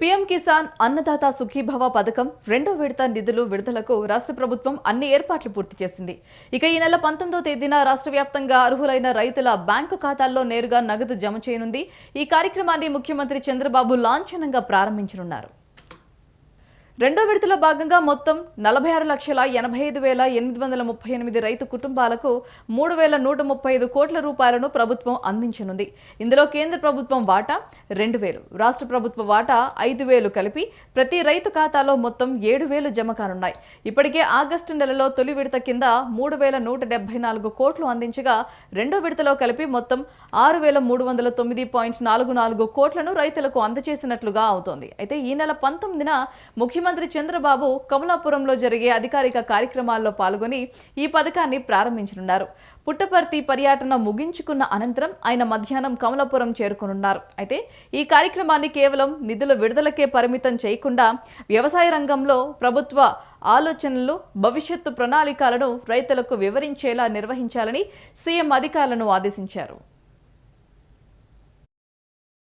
PM Kisan Annadata Sukhibhava పథకం రెండో విడత నిధులు విడుదలకు రాష్ట్ర ప్రభుత్వం అన్ని ఏర్పాట్లు పూర్తి చేసింది. ఇక ఈ నెల పంతొమ్మిదో తేదీన రాష్ట్ర వ్యాప్తంగా అర్హులైన రైతుల బ్యాంకు ఖాతాల్లో నేరుగా నగదు జమ చేయనుంది. ఈ కార్యక్రమాన్ని ముఖ్యమంత్రి చంద్రబాబు లాంఛనంగా ప్రారంభించనున్నారు. రెండో విడతలో భాగంగా మొత్తం నలభై ఆరు లక్షల ఎనభై ఐదు వేల ఎనిమిది వందల ముప్పై ఎనిమిది రైతు కుటుంబాలకు మూడు వేల నూట ముప్పై ఐదు కోట్ల రూపాయలను ప్రభుత్వం అందించనుంది. ఇందులో కేంద్ర ప్రభుత్వం వాటా రెండు వేలు రాష్ట్ర ప్రభుత్వ వాటా ఐదు వేలు కలిపి ప్రతి రైతు ఖాతాలో మొత్తం ఏడు వేలు జమ కానున్నాయి. ఇప్పటికే ఆగస్టు నెలలో తొలి విడత కింద మూడు వేల నూట డెబ్బై నాలుగు కోట్లు అందించగా రెండో విడతలో కలిపి మొత్తం ఆరు వేల మూడు వందల తొమ్మిది పాయింట్ నాలుగు నాలుగు కోట్లను రైతులకు అందజేసినట్లుగా అవుతోంది. అయితే ఈ నెల పంతొమ్మిదిన ముఖ్యమంత్రి చంద్రబాబు కమలాపురంలో జరిగే అధికారిక కార్యక్రమాల్లో పాల్గొని ఈ పథకాన్ని ప్రారంభించనున్నారు. పుట్టపర్తి పర్యటన ముగించుకున్న అనంతరం ఆయన మధ్యాహ్నం కమలాపురం చేరుకునున్నారు. అయితే ఈ కార్యక్రమాన్ని కేవలం నిధుల విడుదలకే పరిమితం చేయకుండా వ్యవసాయ రంగంలో ప్రభుత్వ ఆలోచనలు భవిష్యత్తు ప్రణాళికలను రైతులకు వివరించేలా నిర్వహించాలని సీఎం అధికారులను ఆదేశించారు.